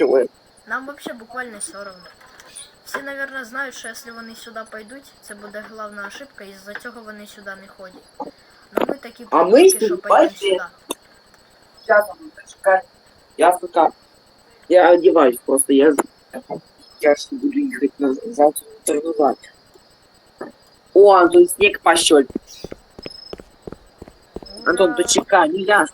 Чого? Нам вообще буквально все равно. Всі, наверное, знають, що якщо вони сюди пойдуть, це буде головна ошибка, і з-за цього вони сюди не ходять. Ну ми такі А ми придурки, що сюди пойдемо пойдемо. сюди. Сейчас он почекай. Я пока... Я одеваюсь просто, я... Я ж буду ехать назад торговать. О, Антон, снег пошел. Антон, Ура! почекай, ну я ж.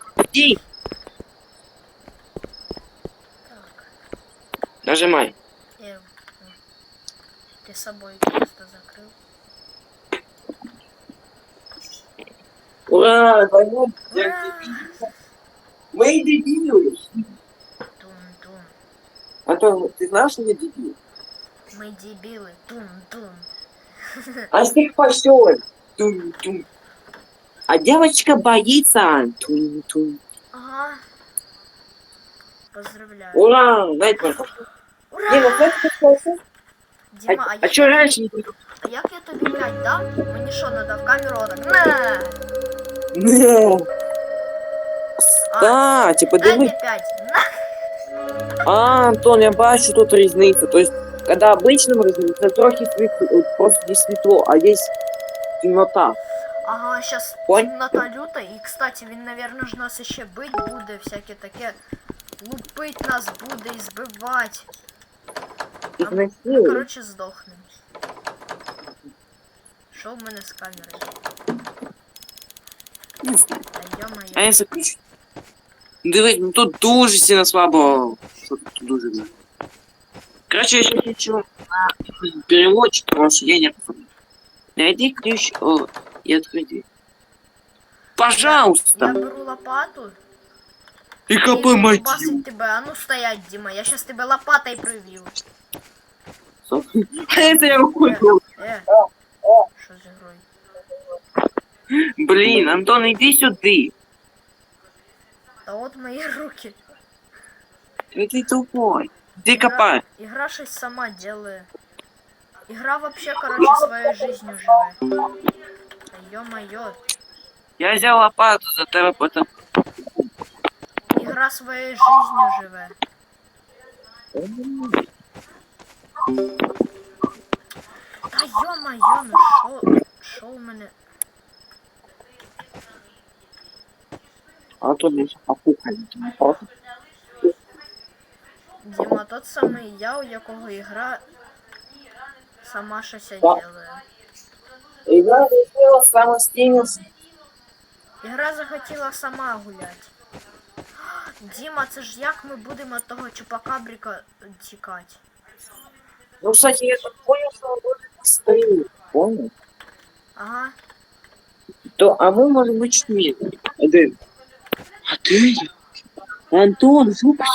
Нажимай. я... о, Ти собою просто закрив. Ура, пойдем. Ура! Мы дебилы. Тун-тун. Антон, ты знаешь, что я дебил? Ми дебіли. Тун-тун. А снег пошел. Тун-тун. А девочка боится. Тун-тун. Ага. Поздравляю. Ура, дайте, пожалуйста. Дима, Ура! как ты спался? Діма, а, А як, что раньше не придумал? а як я тобі блядь, дам? Мені що надо в камеру отак? На! Ну. А, Кстати, дай подивись. мені п'ять. На! А, Антон, я бачу тут різницю. То есть, когда обычным різниця, трохи світло, просто не світло, а здесь темнота. Ага, сейчас Ой. темнота люта, и, кстати, він, наверное, ж нас ще бить буде, всяке таке. Лупить нас буде і збивати. А, красиво. Ну, коротше, здохнем. Що в мене з камерою? Не знаю. Та А я заключу. Дивись, ну тут дуже сильно слабо. Що тут дуже не. Короче, я сейчас хочу на переводчик, потому что я не помню. Найди ключ о, и открой дверь. Я Пожалуйста. беру лопату И і копай буду мать. басить тебе. А ну стоять, Дима, я сейчас тебе лопатой привью. Это я ухудел. Е, що з ігрою? Блин, Антон, иди сюда. Та от мої руки. Ты тупой. Ты копай. Игра щось сама делає. Игра вообще, короче, своей жизнью живе. Та Ё-моё, Я взял лопату за тебя потом. Игра своей жизнью живе. Та ё-моё, ну шо, шо у мене? Антон, мне сейчас попухали. Діма, тот самий я, у якого ігра сама щось делає. Игра сделала самостоятельно. Ігра захотіла сама гуляти. Діма, це ж як ми будемо від того чупакабрика тікати? Ну, кстати, я так понял, что он будет быстрее. Понял? Ага. То, а мы можем быть чуть медленнее. Один. А ты? Антон, слушай.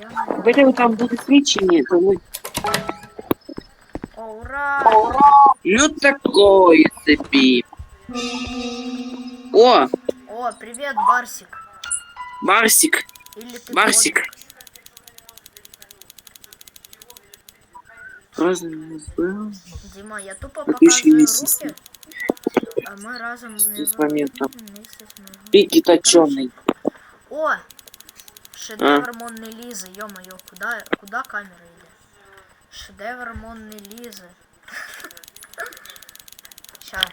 Я... Если там будет свечение, то мы... О, ура! Ну, такое себе. О, О, привет, Барсик. Барсик, Или ты Барсик. кот? Дима, я тупо показываю руки, а мы разом не С моментом. Месяц, ну. Пики точеный. О! А? Шедевр Монны Лизы, ё-моё, куда, куда камера идет? Шедевр Монны Лизы. Сейчас.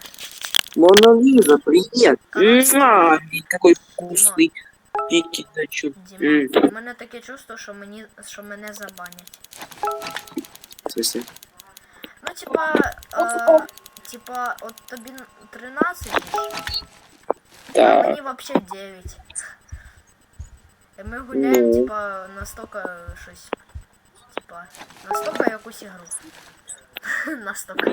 Мона Лиза, привет. Короче, Муа, какой вкусный. Пики точеный. Діма, у мене таке чувство, що мені що мене забанять. В смысле? Ну, типа, е, типа, от тобі 13, ж, а Да. мені вообще 9. І ми гуляємо, Ну. типа, настолько щось. Типа, настолько якусь ігру. настолько.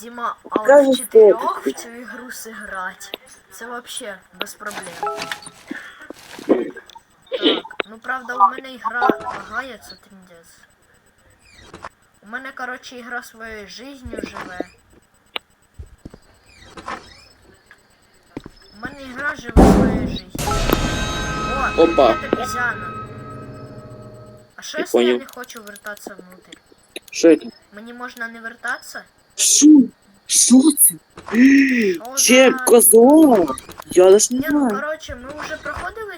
Діма, а от в чотирьох в цю ігру сыграть. Це вообще без проблем. Так, ну правда у мене ігра лагає, це тріндець. У мене, коротше, ігра своєю жизнью живе. У мене ігра живе своєю жизнью. О, Опа. привіт, обезьяна. А що якщо я не хочу вертатися внутрь? Что это? Мені можна не вертатися? Шу. Що це? О, Чеп, да. козлова? Я даже не ну знаю. коротше, ми вже проходили